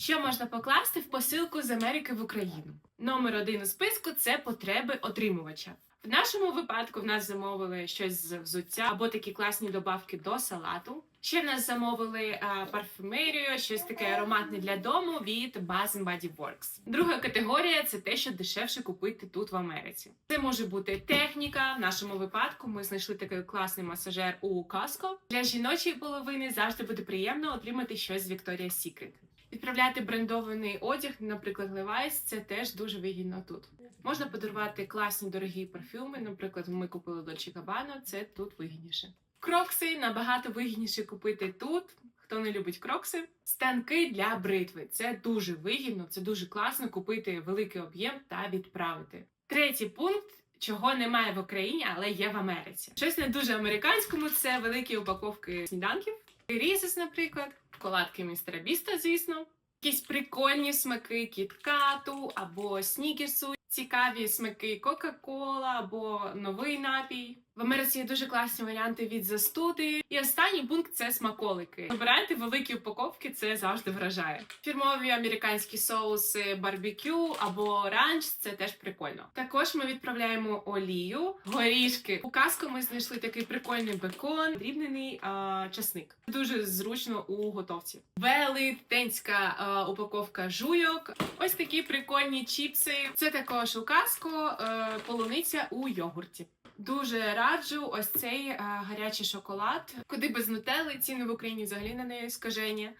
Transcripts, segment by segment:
Що можна покласти в посилку з Америки в Україну? Номер один у списку це потреби отримувача. В нашому випадку в нас замовили щось з взуття або такі класні добавки до салату. Ще в нас замовили а, парфюмерію, щось таке ароматне для дому від Bath Body Works. Друга категорія це те, що дешевше купити тут в Америці. Це може бути техніка. В нашому випадку ми знайшли такий класний масажер у Costco. Для жіночої половини завжди буде приємно отримати щось з Victoria's Secret. Відправляти брендований одяг, наприклад, Levi's, це теж дуже вигідно тут. Можна подарувати класні дорогі парфюми. Наприклад, ми купили Dolce Gabbana, це тут вигідніше. Крокси набагато вигідніше купити тут. Хто не любить крокси, станки для бритви. Це дуже вигідно, це дуже класно купити великий об'єм та відправити. Третій пункт. Чого немає в Україні, але є в Америці. Щось не дуже американському це великі упаковки сніданків. Різес, наприклад, шоколадки містера Біста, звісно. Якісь прикольні смаки кіткату або снікерсу, цікаві смаки Кока-Кола або новий напій. В Америці є дуже класні варіанти від застуди. І останній пункт це смаколики. Вибирайте великі упаковки, це завжди вражає. Фірмові американські соуси барбекю або ранч це теж прикольно. Також ми відправляємо олію, горішки. У каску ми знайшли такий прикольний бекон, дрібнений а, часник. Дуже зручно у готовці. Велетенська упаковка жуйок. Ось такі прикольні чіпси. Це також у каску е, полуниця у йогурті. Дуже раджу ось цей е, гарячий шоколад, куди без нутелли, ціни в Україні взагалі на неї скажені.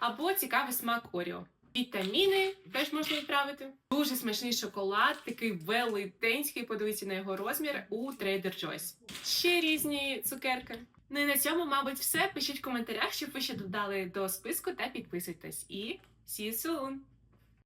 Або цікавий смак Оріо. Вітаміни теж можна відправити. Дуже смачний шоколад, такий велетенський. Подивіться на його розмір у Trader Joe's. Ще різні цукерки. Ну і на цьому, мабуть, все. Пишіть в коментарях, щоб ви ще додали до списку та підписуйтесь. І see you soon!